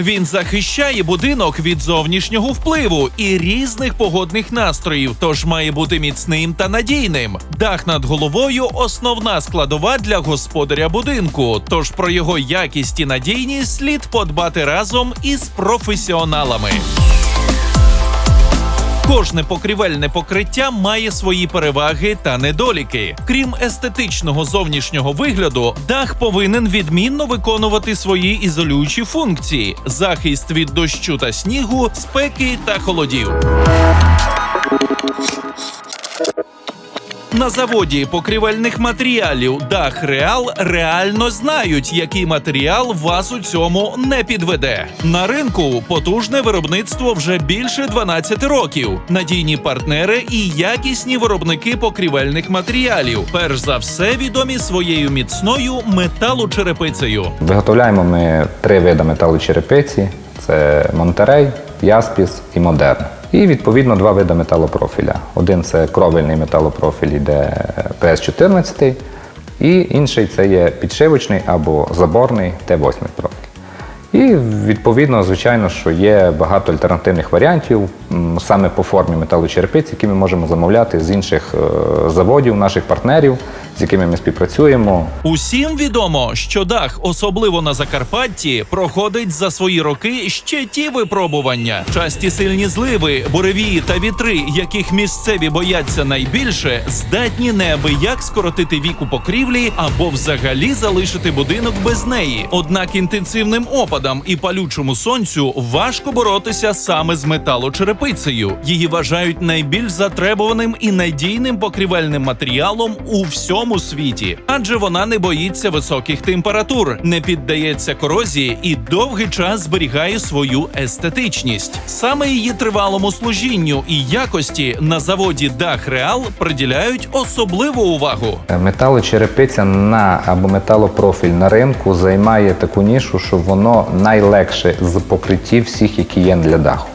Він захищає будинок від зовнішнього впливу і різних погодних настроїв, тож має бути міцним та надійним. Дах над головою основна складова для господаря будинку. Тож про його якість і надійність слід подбати разом із професіоналами. Кожне покрівельне покриття має свої переваги та недоліки. Крім естетичного зовнішнього вигляду, дах повинен відмінно виконувати свої ізолюючі функції: захист від дощу та снігу, спеки та холодів. На заводі покрівельних матеріалів Дах Реал реально знають, який матеріал вас у цьому не підведе. На ринку потужне виробництво вже більше 12 років. Надійні партнери і якісні виробники покрівельних матеріалів. Перш за все відомі своєю міцною металочерепицею. Виготовляємо ми три види металочерепиці: це Монтерей, Яспіс і Модерн. І відповідно два види металопрофіля. Один це кровельний металопрофіль, іде ПС-14, і інший це є підшивочний або заборний Т8 профіль. І відповідно, звичайно, що є багато альтернативних варіантів саме по формі металочерепиць, які ми можемо замовляти з інших е, заводів, наших партнерів, з якими ми співпрацюємо. Усім відомо, що дах, особливо на Закарпатті, проходить за свої роки ще ті випробування. Часті сильні зливи, буревії та вітри, яких місцеві бояться найбільше, здатні неабияк скоротити віку покрівлі або взагалі залишити будинок без неї. Однак інтенсивним опадам і палючому сонцю важко боротися саме з металочерепицею. Її вважають найбільш затребуваним і надійним покрівельним матеріалом у всьому світі, адже вона не боїться високих температур, не піддається корозії і довгий час зберігає свою естетичність. Саме її тривалому служінню і якості на заводі Дах Реал приділяють особливу увагу. Металочерепиця на або металопрофіль на ринку займає таку нішу, що воно найлегше з покриттів всіх, які є для даху.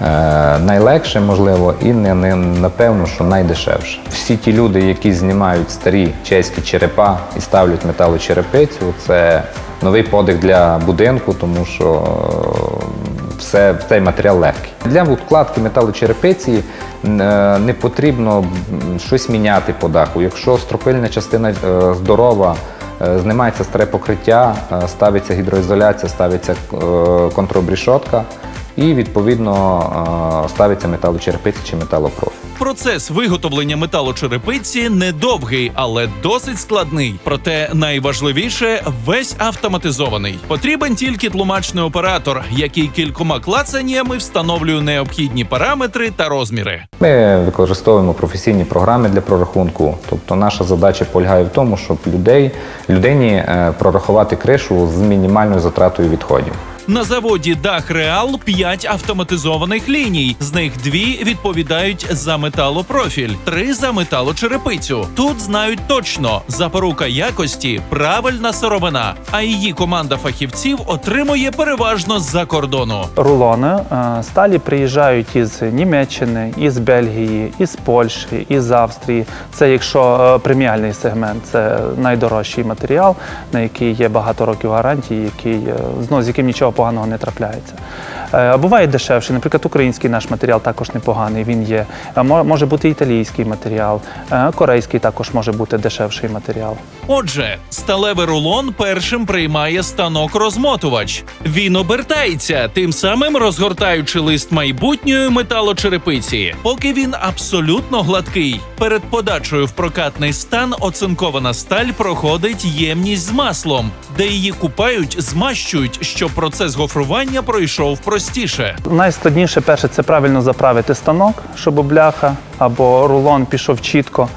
Е, найлегше, можливо, і не, не напевно, що найдешевше. Всі ті люди, які знімають старі чеські черепа і ставлять металочерепицю, це новий подих для будинку, тому що е, все, цей матеріал легкий. Для вкладки металочерепиці е, не потрібно щось міняти по даху. Якщо стропильна частина здорова, знімається старе покриття, ставиться гідроізоляція, ставиться контробрішотка і відповідно ставиться металочерепиця чи металопрофіль. Процес виготовлення металочерепиці недовгий, але досить складний. Проте найважливіше весь автоматизований. Потрібен тільки тлумачний оператор, який кількома клацаннями встановлює необхідні параметри та розміри. Ми використовуємо професійні програми для прорахунку. Тобто наша задача полягає в тому, щоб людей, людині е, прорахувати кришу з мінімальною затратою відходів. На заводі Дах Реал 5 автоматизованих ліній. З них дві відповідають за металопрофіль, три за металочерепицю. Тут знають точно запорука якості, правильна сировина. А її команда фахівців отримує переважно з-за кордону. рулони е, сталі приїжджають із Німеччини, із Бельгії, із Польщі, із Австрії. Це якщо е, преміальний сегмент, це найдорожчий матеріал, на який є багато років гарантії, який, е, ну, з яким нічого поганого не трапляється. Е, А буває дешевший, наприклад, український наш матеріал також непоганий. Він є. Мо- Може бути італійський матеріал, е, корейський також може бути дешевший матеріал. Отже, сталевий рулон першим приймає станок-розмотувач. Він обертається, тим самим розгортаючи лист майбутньої металочерепиці, поки він абсолютно гладкий. Перед подачею в прокатний стан оцинкована сталь проходить ємність з маслом, де її купають, змащують, щоб процес гофрування пройшов простіше. Найскладніше перше це правильно заправити станок, щоб бляха або рулон пішов чітко.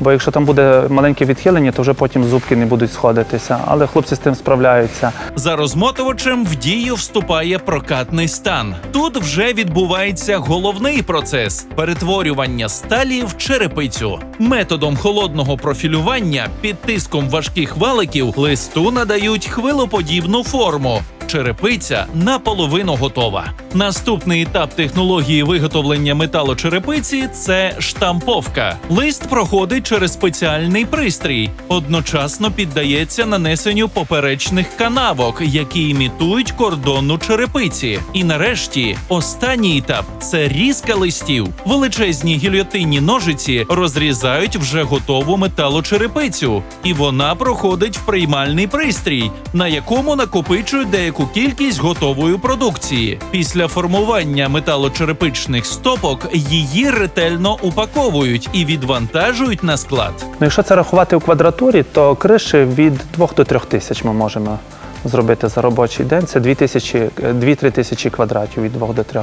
Бо якщо там буде маленьке відхилення, то вже потім зубки не будуть сходитися. Але хлопці з тим справляються. За розмотувачем в дію вступає прокатний стан. Тут вже відбувається головний процес перетворювання сталі в черепицю. Методом холодного профілювання під тиском важких валиків листу надають хвилоподібну форму. Черепиця наполовину готова. Наступний етап технології виготовлення металочерепиці це штамповка. Лист проходить через спеціальний пристрій, одночасно піддається нанесенню поперечних канавок, які імітують кордонну черепиці. І нарешті останній етап це різка листів. Величезні гільйотинні ножиці розрізають вже готову металочерепицю, і вона проходить в приймальний пристрій, на якому накопичують деяку кількість готової продукції. Після формування металочерепичних стопок її ретельно упаковують і відвантажують на склад. Ну, якщо це рахувати в квадратурі, то криші від 2 до 3 тисяч ми можемо зробити за робочий день. Це 2-3 тисячі квадратів від 2 до 3.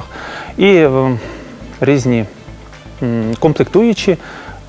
І е, різні комплектуючі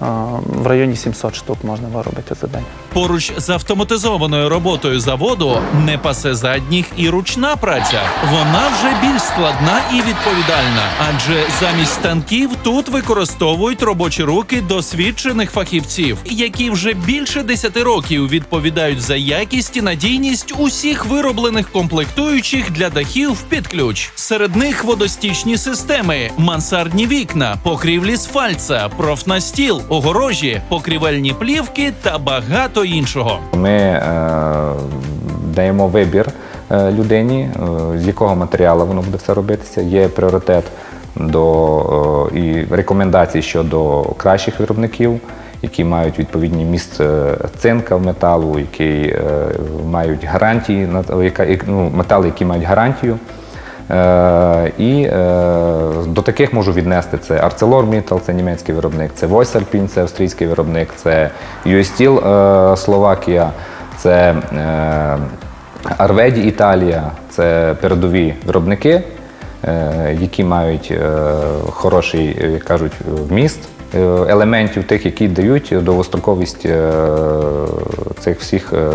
в районі 700 штук можна виробити за день. Поруч з автоматизованою роботою заводу не пасе задніх і ручна праця. Вона вже більш складна і відповідальна, адже замість станків тут використовують робочі руки досвідчених фахівців, які вже більше 10 років відповідають за якість і надійність усіх вироблених комплектуючих для дахів під ключ. Серед них водостічні системи, мансардні вікна, покрівлі з фальца, профнастіл, огорожі, покрівельні плівки та багато іншого. Ми е, даємо вибір е, людині, е, з якого матеріалу воно буде все робитися. Є пріоритет до е, і рекомендацій щодо кращих виробників, які мають відповідні місць е, цинка в металу, які е, мають гарантії ну, метали, які мають гарантію. Е, і е, до таких можу віднести. Це ArcelorMittal, це німецький виробник, це Voice це австрійський виробник, це US Steel е, Словакія, це Арведі Італія, це передові виробники, які мають хороший, як кажуть, вміст елементів тих, які дають довгостроковість е, цих всіх е,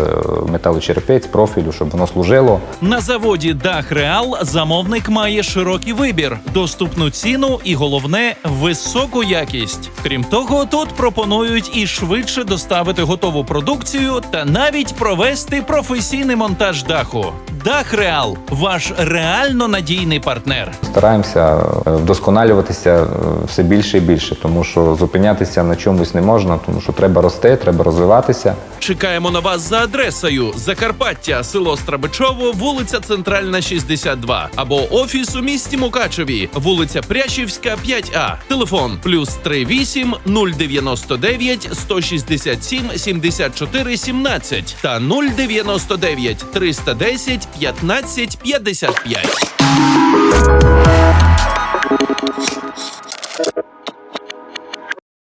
металочерепиць, профілю, щоб воно служило. На заводі Дах Реал замовник має широкий вибір, доступну ціну і головне високу якість. Крім того, тут пропонують і швидше доставити готову продукцію та навіть провести професійний монтаж даху. Дах Реал ваш реально надійний партнер. Стараємося е, вдосконалюватися е, все більше і більше, тому що зупинятися на чомусь не можна, тому що треба рости, треба розвиватися. Чекаємо на вас за адресою Закарпаття, село Страбичово, вулиця Центральна, 62, або офіс у місті Мукачеві, вулиця Прящівська, 5А. Телефон плюс 38 099 167 74 17 та 099 310 15 55.